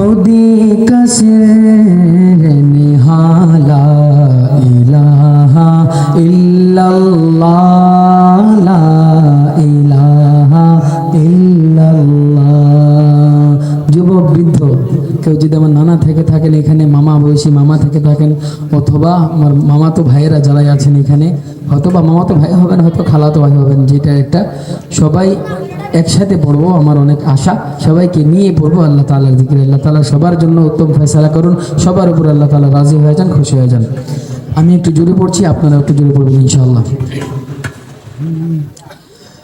खुदी कसिर निहाला इलाहा इल्लल्लाह বৃদ্ধ, কেউ যদি আমার নানা থেকে থাকেন এখানে, মামা বয়সী মামা থেকে থাকেন, অথবা আমার মামা তো ভাইয়েরা যারাই আছেন এখানে হয়তো বা মামা তো ভাই হবেন হয়তো খালাতো ভাই হবেন, যেটা একটা সবাই একসাথে পড়ব, আমার অনেক আশা। সবাইকে নিয়ে পড়ব, আল্লাহ তালার দিকে আল্লাহ তালা সবার জন্য উত্তম ফেসলা করুন, সবার উপর আল্লাহ তালা রাজি হয়ে যান, খুশি হয়ে যান। আমি একটু জোরে পড়ছি আপনারা একটু জোরে পড়বেন, ইনশাআল্লাহ।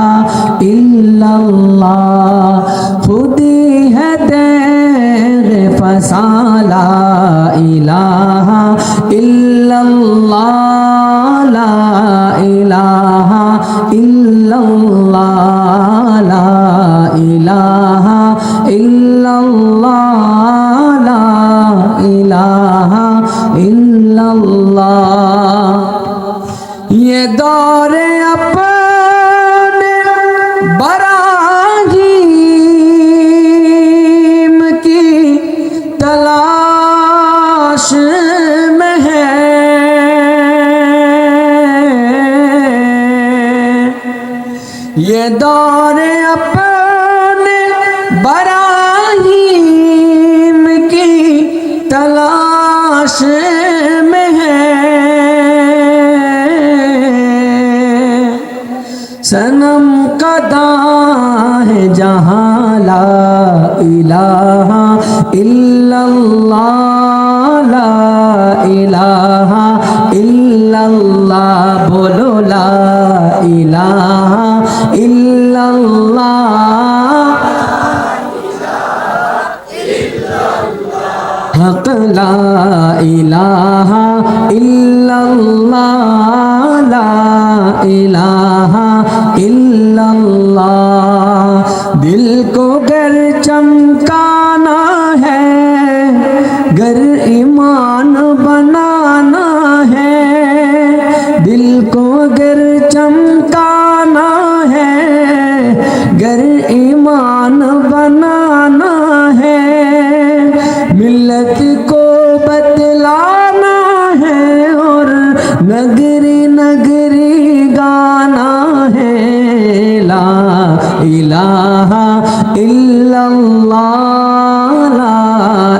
ইলাহা ইল্লাল্লাহ। খুদি হে তেরে ফসালা ইলাহা ইল্লাল্লাহ লা ইলাহা ইল্লাল্লাহ লা ইয়ে দা تلاش میں ہے۔ یہ دور اپنے براہیم کی تلاش میں ہے۔ سنم قداں ہے جہاں لا الہ الا اللہ۔ লা ইলাহা ইল্লাল্লাহ বলো লা ইলাহা ইল্লাল্লাহ হক লা ইলাহা ইল্লাল্লাহ দিল গর চমকা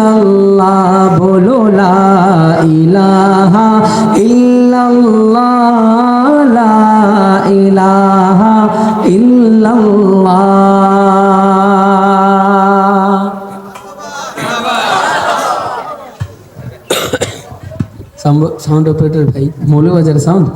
ইল্লাল্লাহ বলো লা ইলাহা ইল্লাল্লাহ লা ইলাহা ইল্লাল্লাহ। সাউন্ড অপারেটর ভাই মৌলবাজার সাউন্ড